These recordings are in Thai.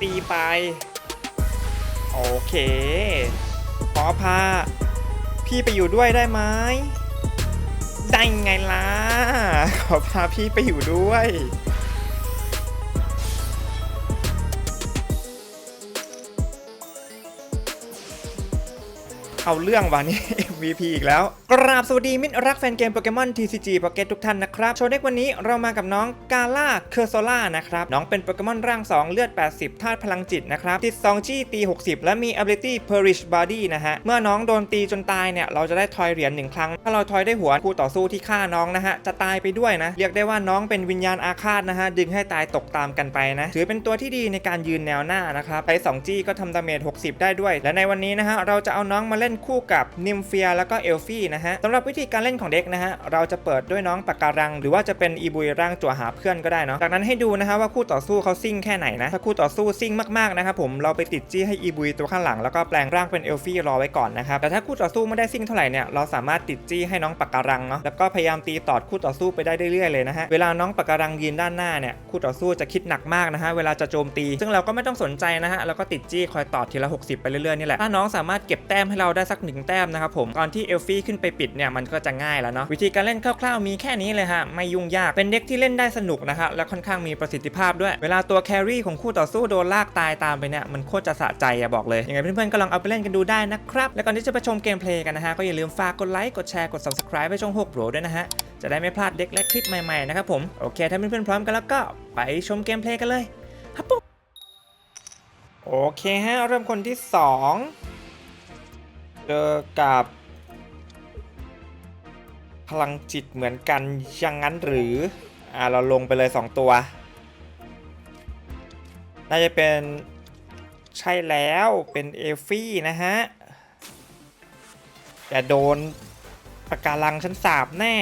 ตีไป โอเค ขอพา พี่ไปอยู่ด้วยได้ไหมได้ไงล่ะ ขอพาพี่ไปอยู่ด้วย เอาเรื่องวะนี่ MVP อีกแล้ว กราบสวัสดีมิตรรักแฟนเกมโปเกมอน TCG Pocket ทุกท่านนะครับ โชว์เด็กวันนี้เรามากับน้องกาล่าเคอร์โซล่านะครับ น้องเป็นโปเกมอนร่าง 2 เลือด 80 ธาตุพลังจิตนะครับ ติด 2 จี้ตี 60 และมี ability Perish Body นะฮะ เมื่อน้องโดนตีจนตายเนี่ย เราจะได้ทอยเหรียญหนึ่งครั้ง ถ้าเราทอยได้หัวคู่ต่อสู้ที่ฆ่าน้องนะฮะ จะตายไปด้วยนะ เรียกได้ว่าน้องเป็นวิญญาณอาฆาตนะฮะ ดึงให้ตายตกตามกันไปนะ ถือเป็นตัวที่ดีในการยืนแนวหน้านะครับใช้2จี้ก็ทำดาเมจ60 ได้ด้วย และในวันนี้นะฮะ เราจะเอาน้องมาเล่นคู่กับนิมเฟียแล้วก็เอลฟี่นะฮะสำหรับวิธีการเล่นของเด็กนะฮะเราจะเปิดด้วยน้องปากการัง หรือว่าจะเป็นอีบุยร่างจั่วหาเพื่อนก็ได้เนาะจากนั้นให้ดูนะฮะว่าคู่ต่อสู้เขาซิ่งแค่ไหนนะถ้าคู่ต่อสู้ซิ่งมากๆนะครับผมเราไปติดจี้ให้อีบุยตัวข้างหลังแล้วก็แปลงร่างเป็นเอลฟี่รอไว้ก่อนนะครับแต่ถ้าคู่ต่อสู้ไม่ได้ซิ่งเท่าไหร่เนี่ยเราสามารถติดจี้ให้น้องปากการังเนาะแล้วก็พยายามตีตอดคู่ต่อสู้ไปได้เรื่อยๆเลยนะฮะเวลาน้องปากการังยืนด้านหน้าเนี่ยคู่ต่อสู้จะคิดหนักมากนะฮะเวลาจะโจมตี ซึ่งเราก็ไม่ต้องสนใจนะฮะเราก็ติดจี้คอยตอดทีละ 60 ไปเรื่อยๆนี่แหละถ้าน้องสามารถเก็บแต้มให้เราได้สักหนึ่งแต้มนะครับผมตอนที่เอลฟี่ขึ้นไปปิดเนี่ยมันก็จะง่ายแล้วเนาะวิธีการเล่นคร่าวๆมีแค่นี้เลยฮะไม่ยุ่งยากเป็นเด็กที่เล่นได้สนุกนะฮะและค่อนข้างมีประสิทธิภาพด้วย เวลาตัวแครี่ของคู่ต่อสู้โดนลากตายตามไปเนี่ยมันโคตรจะสะใจอะบอกเลยยังไงเพื่อนๆก็ลองเอาไปเล่นกันดูได้นะครับและก่อนที่จะไปชมเกมเพลย์กันนะฮะก็อย่าลืมฝากกดไลค์กดแชร์กด subscribe ไปช่อง6โปรด้วยนะฮะจะได้ไม่พลาดเด็กและคลิปใหม่ๆนะครับผมโอเคถ้าเพื่อนๆพร้อมกันแล้วก็ไปชมเกมเพลย์กันเลยฮับปุ๊โอเคฮะเริ่มคนที่สอง เจอกับพลังจิตเหมือนกันยังงั้นหรือ อ่า เราลงไปเลย 2 ตัว น่าจะเป็นใช่แล้วเป็นเอฟฟี่นะฮะแต่โดนปากการังชั้นสาบแน่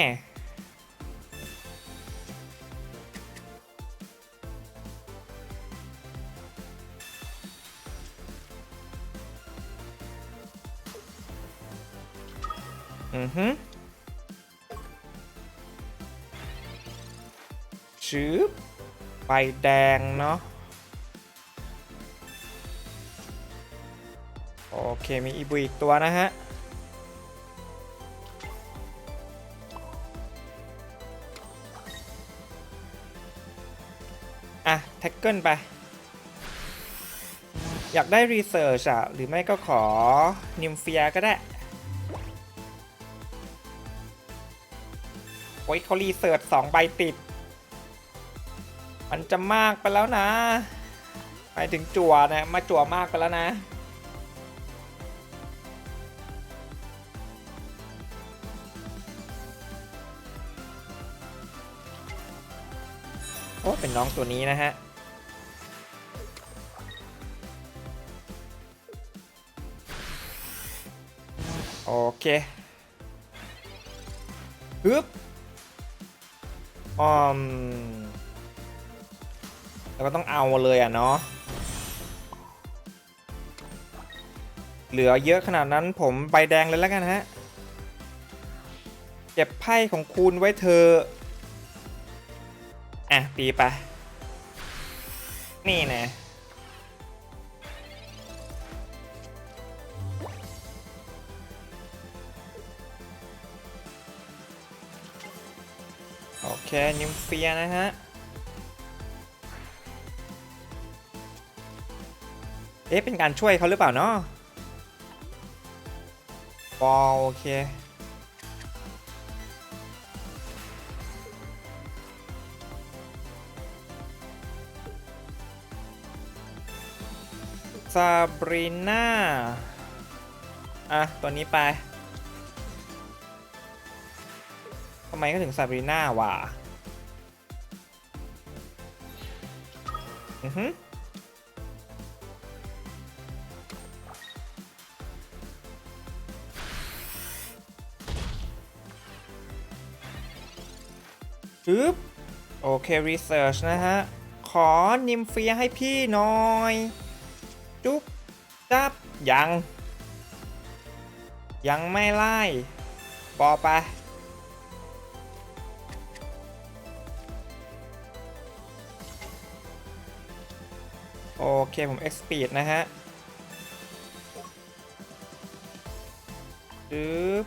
ฮึชืบไฟแดงเนาะโอเค มีอีบุอีกตัวนะฮะ อะ แท็กเกิลไป อยากได้รีเสิร์ชอะหรือไม่ก็ขอนิมเฟียก็ได้ โอ้ยเขารีเสิร์ชสองใบติด มันจะมากไปแล้วนะ ไปถึงจั่วนะมาจั่วมากไปแล้วนะโอ้เป็นน้องตัวนี้นะฮะโอเคฮึบ อืมแล้วก็ต้องเอาเลยอะเนาะเหลือเยอะขนาดนั้นผมใบแดงเลยแล้วกันฮะเก็บไพ่ของคุณไว้เธอ อะ ตีไป นี่นะ โอเคนิมเฟียนะฮะ เอ๊ะ เป็นการช่วยเขาหรือเปล่าเนาะบอโอเค ซาบรีนาอะ ตัวนี้ไปทำไมก็ถึงซาบรีนาวะ อือฮึปึ๊บโอเครีเสิร์ชนะฮะ ขอนิมเฟียให้พี่หน่อย จุ๊บจับยัง ยังไม่ไล่ปอไป เค ผม X speed นะฮะปึ๊บ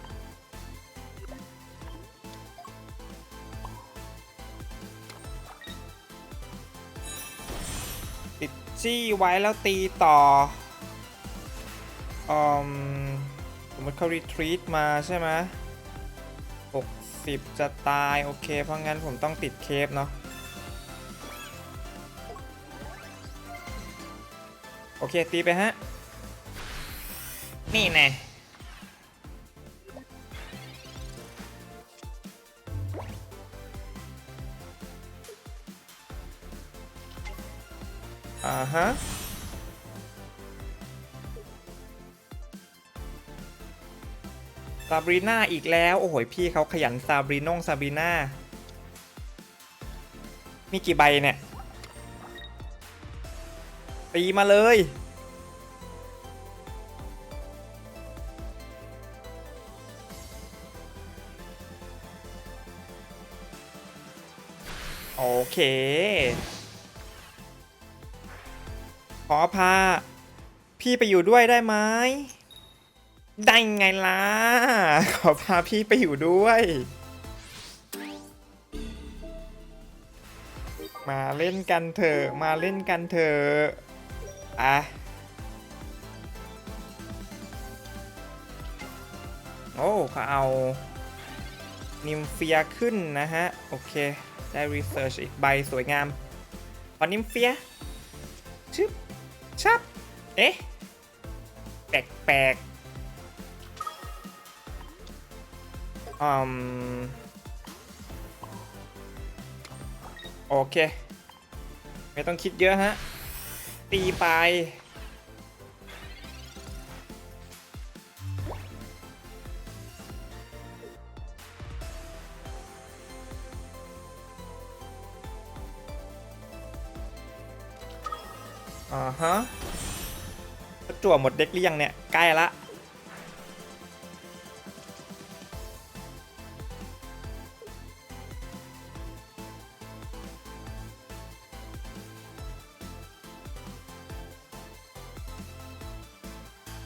ติดจี้ไว้แล้วตีต่ออืมสมมติเขา retreat มาใช่ไหม60จะตาย โอเค เพราะงั้นผมต้องติดเคปเนาะ เคตีไปฮะ นี่แน่อ่าฮะซาบรีนาอีกแล้ว โอ้โหพี่เขาขยันซาบรีนงซาบรีนามีกี่ใบเนี่ย ตีมาเลย โอเค ขอพา พี่ไปอยู่ด้วยได้ไหมได้ไงล่ะ ขอพาพี่ไปอยู่ด้วย มาเล่นกันเถอะ มาเล่นกันเถอะ อะโอ้เขาเอา นิมเฟียขึ้นนะฮะ โอเค ได้รีเสิร์ชอีกใบสวยงามพอนิมเฟียชึบชับ เอ๊ะ แปลกๆอืมโอเค ไม่ต้องคิดเยอะฮะ ตีไปอ่าฮะประจวบหมดเด็กหรือยังเนี่ย ใกล้ละ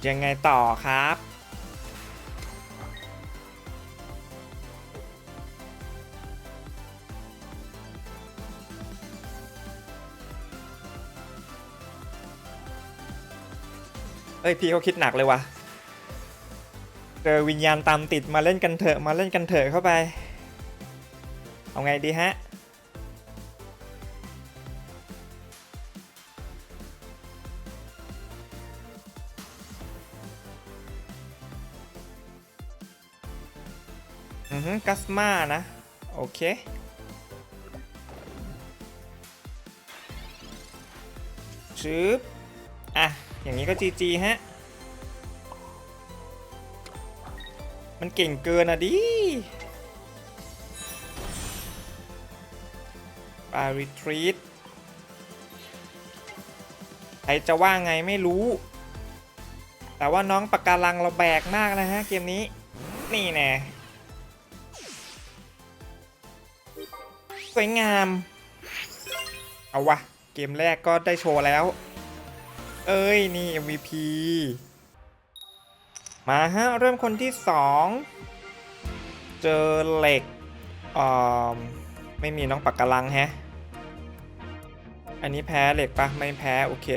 ยังไงต่อครับ เอ้ย พี่เขาคิดหนักเลยว่ะเจอวิญญาณตามติดมาเล่นกันเถอะ มาเล่นกันเถอะเข้าไป เอาไงดีฮะ มานะ โอเค ชืบอะ อย่างนี้ก็ GG ฮะ มันเก่งเกินอะดิ ปา retreat ใครจะว่าไงไม่รู้ แต่ว่าน้องปากการังเราแบกมากนะฮะ เกมนี้ นี่แน่ สวยงาม เอาวะ เกมแรกก็ได้โชว์แล้ว เอ้ย นี่ MVP มาฮะ เริ่มคนที่2เจอเหล็กอ่อไม่มีน้องปักกะลังแฮะ อันนี้แพ้เหล็กปะไม่แพ้ โอเค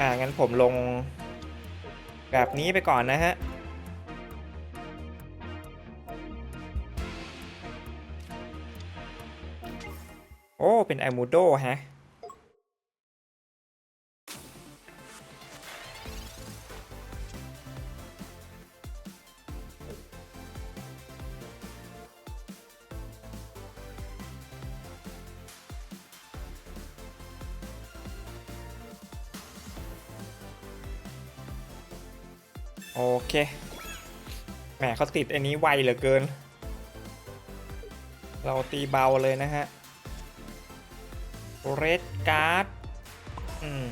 อ่างั้นผมลงแบบนี้ไปก่อนนะฮะ อ้ เป็นไอมูโดฮะ โอเค แหมเขาติดอันนี้ไวเหลือเกิน เราตีเบาเลยนะฮะ เรดการ์ดอืม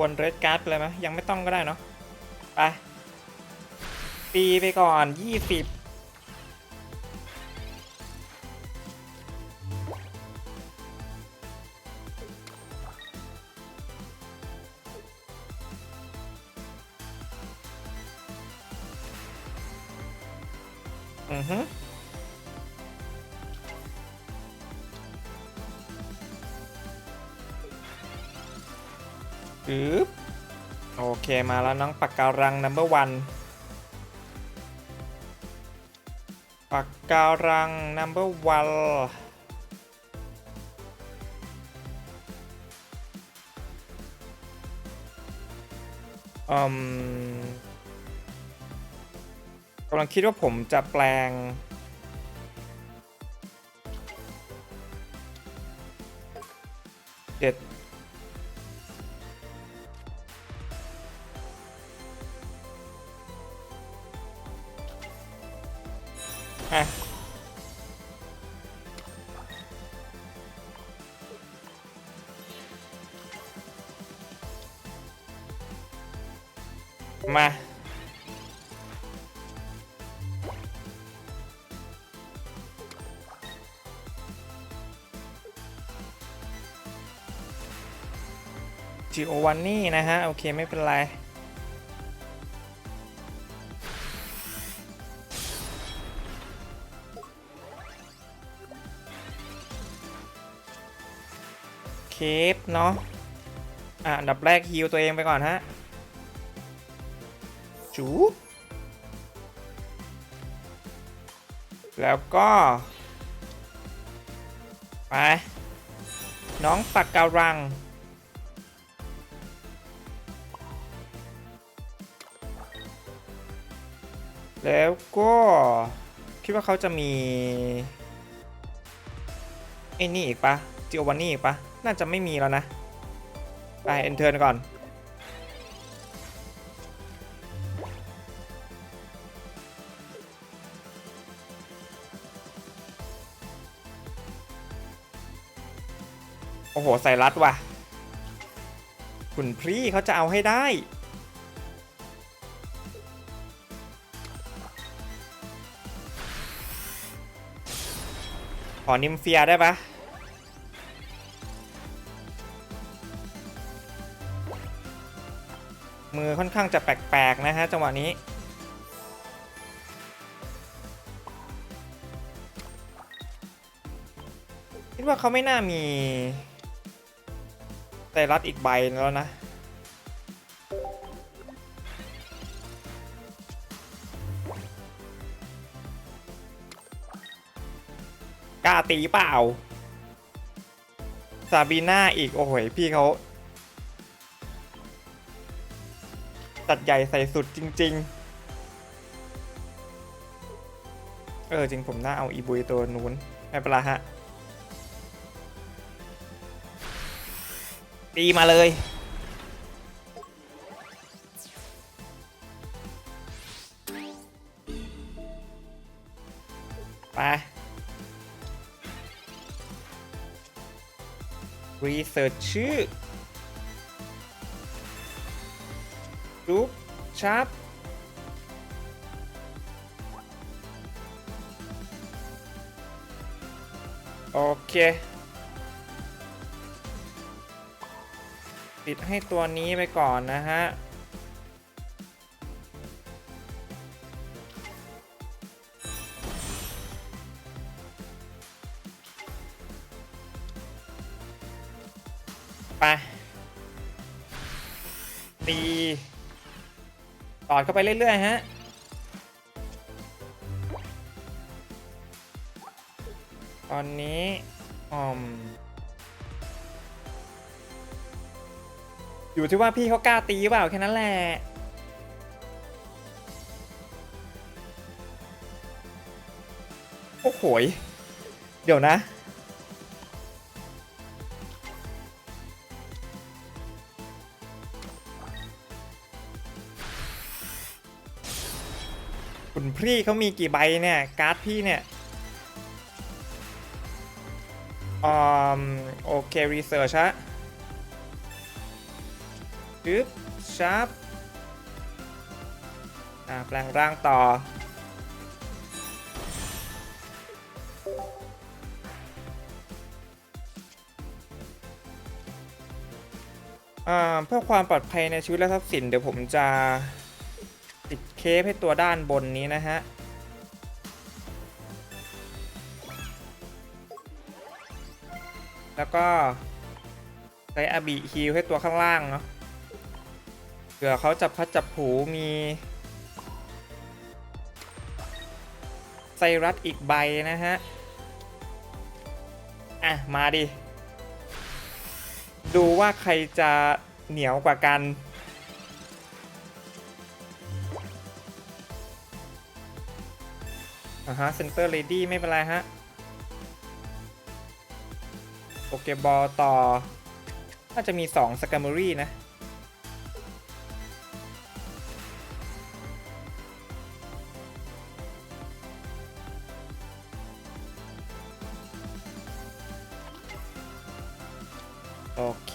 วนเรดการ์ดไปเลยไหมยังไม่ต้องก็ได้เนาะ ไปปีไปก่อน 20 อือฮึปึ๊บโอเคมาแล้วน้องปากการัง number one ปากการัง number one อืมำลังคิดว่าผมจะแปลง เจ็ดอะมา จีโอวันนี่นะฮะ โอเค ไม่เป็นไร เคปเนาะ อะอันดับแรกฮิวตัวเองไปก่อนฮะ จูแล้วก็ ไป น้องปักการัง แล้วก็คิดว่าเขาจะมีไอ้นี่อีกปะจิโอวานนี่อีกปะน่าจะไม่มีแล้วนะ ไปเอนเทอร์ก่อน โอ้โห ใส่รัดว่ะ คุณพรีเขาจะเอาให้ได้ อนิมเฟียได้ปะมือค่อนข้างจะแปลกๆนะฮะจังหวะนี้คิดว่าเขาไม่น่ามีไตรรัดอีกใบแล้วนะ กล้าตีเปล่า ซาบีน่าอีก โอ้โหพี่เขาตัดใหญ่ใส่สุดจริง ๆ เออ จริงผมน่าเอาอีบุยตัวนู้น ไม่เป็นไรฮะ ตีมาเลย เสิร์ชชื่อรูปชาร์ปโอเค ปิดให้ตัวนี้ไปก่อนนะฮะ ไปตีตอดเข้าไปเรื่อยๆฮะตอนนี้อมอยู่ที่ว่าพี่เขากล้าตีหรือเปล่าแค่นั้นแหละโอ้โหเดี๋ยวนะ พี่เขามีกี่ใบเนี่ยการ์ดพี่เนี่ยอืมโอเครีเสิร์ชฮะปึ๊บชาร์ปอ่าแปลงร่างต่อ อ่าเพื่อความปลอดภัยในชีวิตและทรัพย์สินเดี๋ยวผมจะ เคปให้ตัวด้านบนนี้นะฮะ แล้วก็ใช้อาบิฮิลให้ตัวข้างล่างเนาะเผื่อเขาจับพัดจับผูมีไซรัสอีกใบนะฮะ อะ มาดิ ดูว่าใครจะเหนียวกว่ากัน อ่าฮะเซนเตอร์เลดี้ไม่เป็นไรฮะโปเกบอลต่อ น่าจะมี2สก a ม o รี่นะโอเค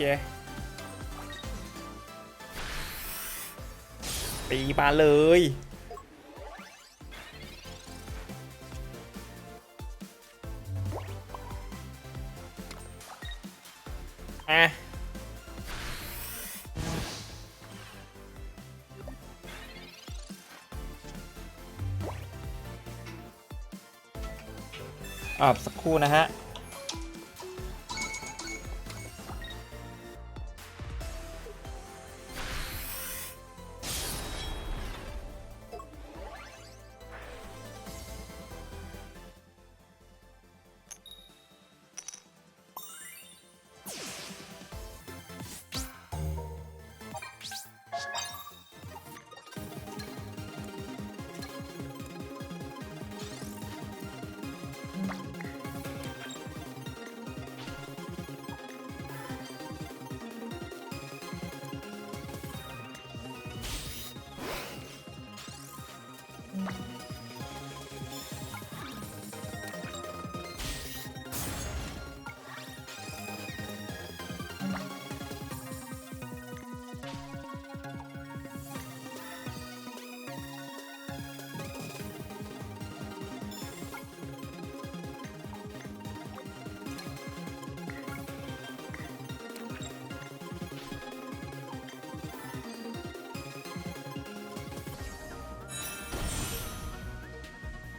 ตีมาเลย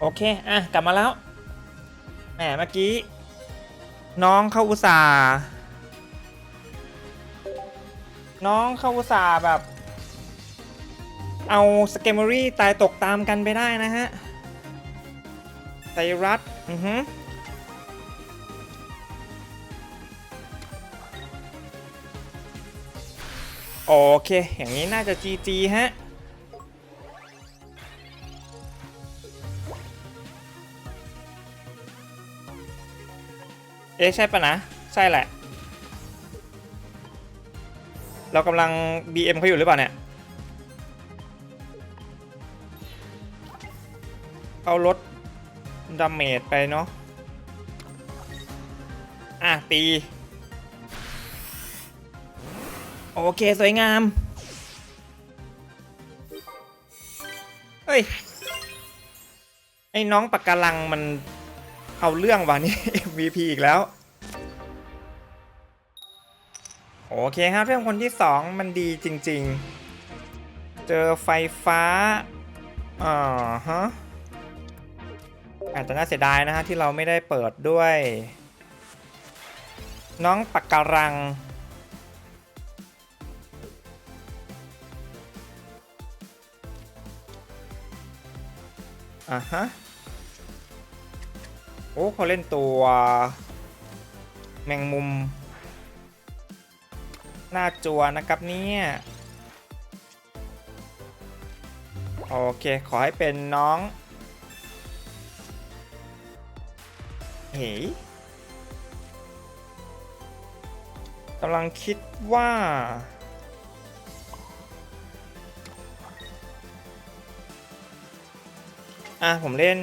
โอเค อะ กลับมาแล้ว แหม เมื่อกี้ น้องเข้าอุตส่าห์ น้องเข้าอุตส่าห์แบบ เอาสเกม o รี่ตายตกตามกันไปได้นะฮะไซรัส อือฮึโอเค อย่างนี้น่าจะ GG ฮะ เอ๊ะใช่ปะนะ ใช่แหละ เรากำลัง BM เขาอยู่หรือเปล่าเนี่ย เอาลดดาเมจไปเนาะ อะ ตี โอเค สวยงาม เฮ้ย ไอ้น้องปากการังมัน เอาเรื่องว่ะนี่ MVP อีกแล้ว โอเคครับ เรื่องคนที่ 2 มันดีจริง ๆ เจอไฟฟ้าอ่าฮะอาจจะน่าเสียดายนะฮะที่เราไม่ได้เปิดด้วย น้องปักการัง อ่าฮะ โอ้เขาเล่นตัว แมงมุม หน้าจัวนะครับเนี่ยโอเคขอให้เป็นน้อง เฮ้ยกำลังคิดว่า อะ ผมเล่น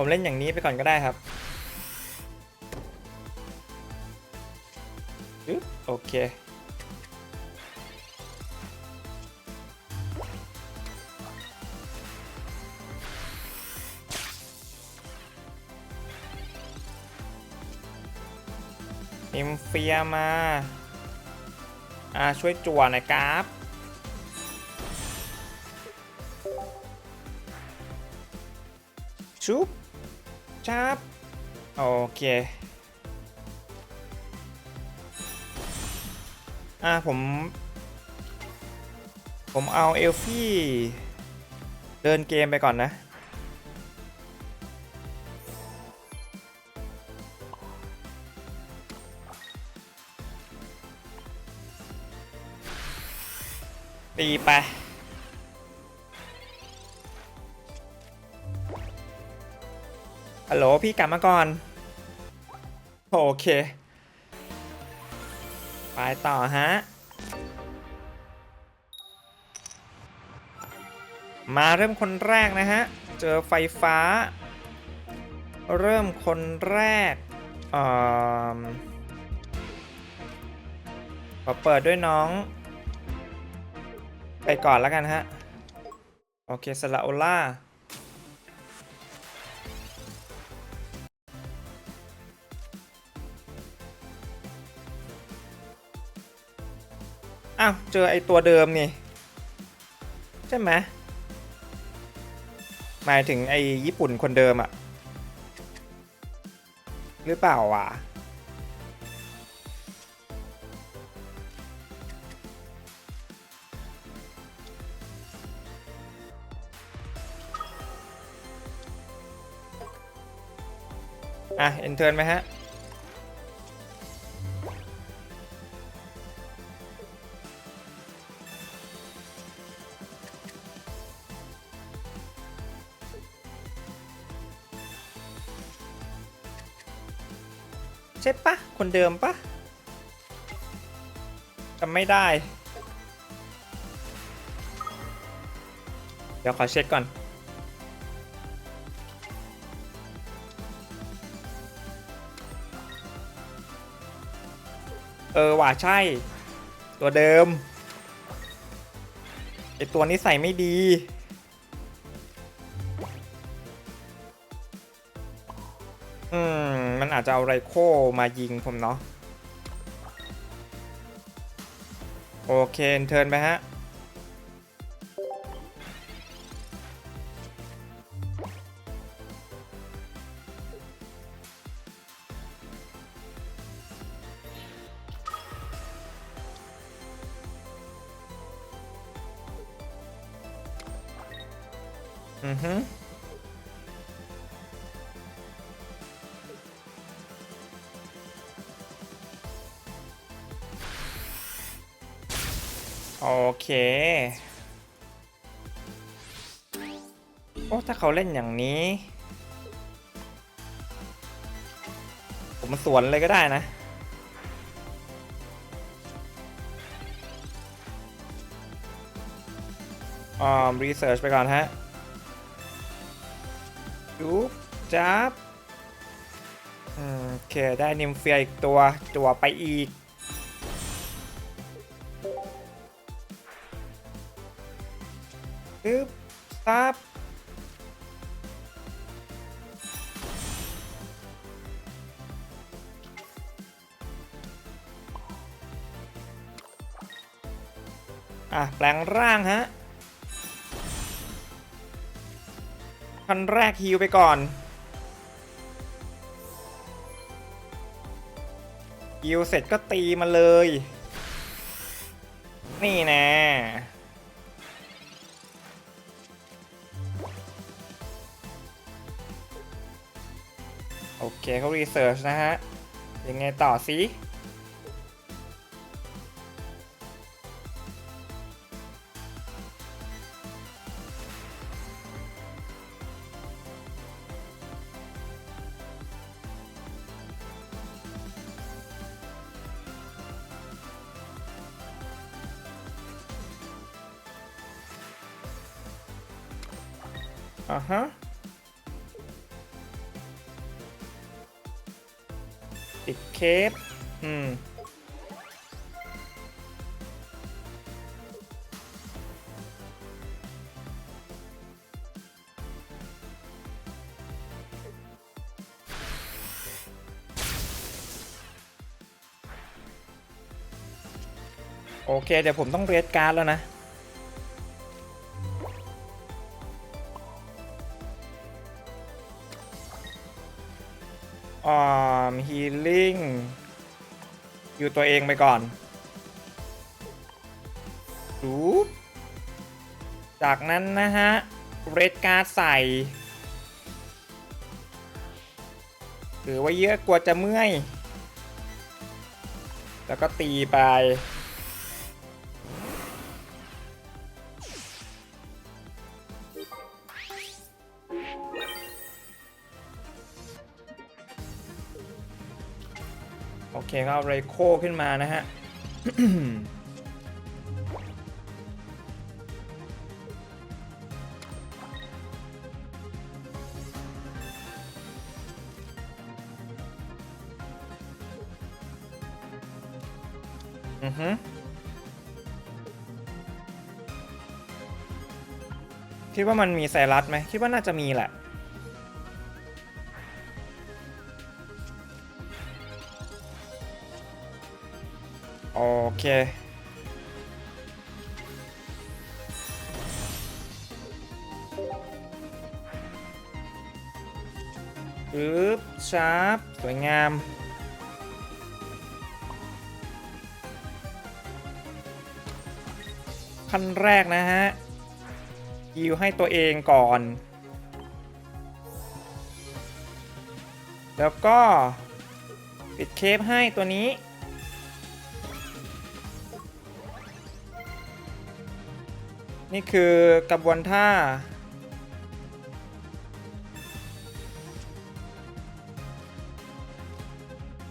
ผมเล่นอย่างนี้ไปก่อนก็ได้ครับโอเค เอ็มเฟียมา อ่า ช่วยจั่วหน่อยครับชุบ ชับโอเค อ่าผม ผมเอาเอลฟี่ เดินเกมไปก่อนนะตีไป ฮัลโหลพี่กลับมาก่อน โอเค ไปต่อฮะ มาเริ่มคนแรกนะฮะ เจอไฟฟ้า เริ่มคนแรกเอ่อขอเปิดด้วยน้อง ไปก่อนแล้วกันฮะ โอเคสลาโอล่า อ้าว เจอไอตัวเดิมนี่ ใช่ไหมหมายถึงไอญี่ปุ่นคนเดิมอะหรือเปล่าวะอะเอ็นเทิร์นไหมฮะ เดิมปะจำไม่ได้ เดี๋ยวขอเช็คก่อน เออว่าใช่ ตัวเดิมไอตัวนี้ใส่ไม่ดี อาจจะเอาไรโคมายิงผมเนาะโอเคเทิร์นไปฮะ ถ้าเขาเล่นอย่างนี้ ผมสวนเลยก็ได้นะ อ่ารีเสิร์ชไปก่อนฮะดูจับอืมโอเค ได้นิมเฟียอีกตัวจั่วไปอีก แปลงร่างฮะขั้นแรกฮิวไปก่อนฮิวเสร็จก็ตีมาเลย นี่แน่โอเคเขารีเสิร์ชนะฮะ ยังไงต่อสิ โอเค เดี๋ยวผมต้องเรดการ์ดแล้วนะอ่าฮีลิ่ง อยู่ตัวเองไปก่อนรูปจากนั้นนะฮะ เรดการ์ดใส่หรือว่าเยอะกลัวจะเมื่อย แล้วก็ตีไป ก็เอาเรโคขึ้นมานะฮะอือฮึคิดว่ามันมีไซรัสไหมคิดว่าน่าจะมีแหละ เค ปึ๊บชาร์ปสวยงาม ขั้นแรกนะฮะยิวให้ตัวเองก่อน แล้วก็ ปิดเคปให้ตัวนี้ นี่คือกระบวนท่า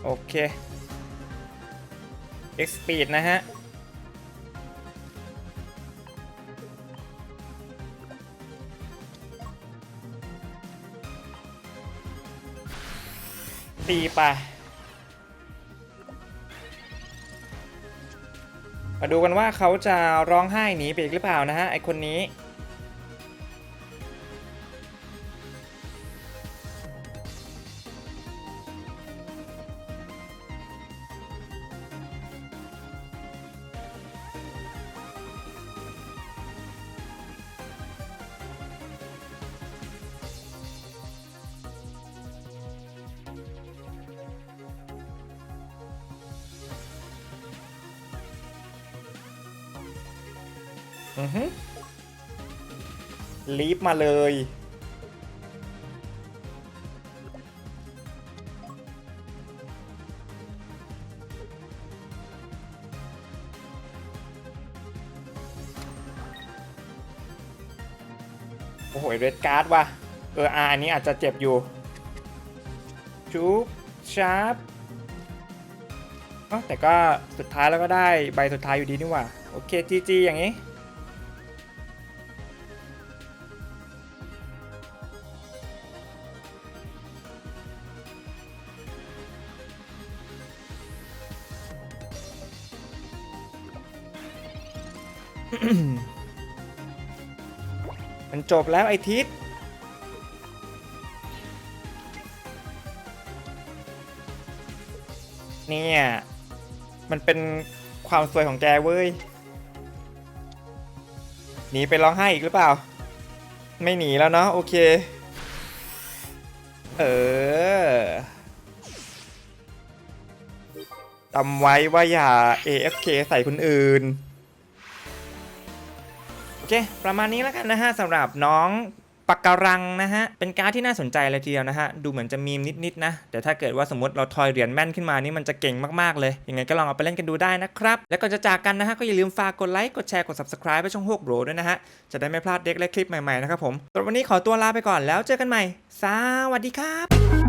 โอเค X speed นะฮะ ตีไป มาดูกันว่าเขาจะร้องไห้หนีไปอีกหรือเปล่านะฮะไอคนนี้ อือลีฟมาเลย โอ้โหเรดการ์ดว่ะ เอออาอันนี้อาจจะเจ็บอยู่ชุบชาร์ปแต่ก็สุดท้ายแล้วก็ได้ใบสุดท้ายอยู่ดีนี่ว่า โอเคจีจีอย่างนี้ จบแล้วไอทิศเนี่ย มันเป็นความสวยของแกเว้ย หนีไปร้องไห้อีกหรือเปล่า ไม่หนีแล้วเนาะโอเค เออจำไว้ว่าอย่า AFK ใส่คนอื่น เค ประมาณนี้แล้วกันนะฮะสำหรับน้องปากการังนะฮะ เป็นการ์ดที่น่าสนใจเลยทีเดียวนะฮะ ดูเหมือนจะมีมนิดๆนะ แต่ถ้าเกิดว่าสมมติเราทอยเหรียญแม่นขึ้นมานี่มันจะเก่งมากๆเลย ยังไงก็ลองเอาไปเล่นกันดูได้นะครับ และก่อนจะจากกันนะฮะ ก็อย่าลืมฝากกดไลค์ กดแชร์ กด subscribe ไปช่องโฮกโบรด้วยนะฮะ จะได้ไม่พลาดเด็กและคลิปใหม่ๆนะครับผมสำหรับวันนี้ขอตัวลาไปก่อนแล้วเจอกันใหม่ สวัสดีครับ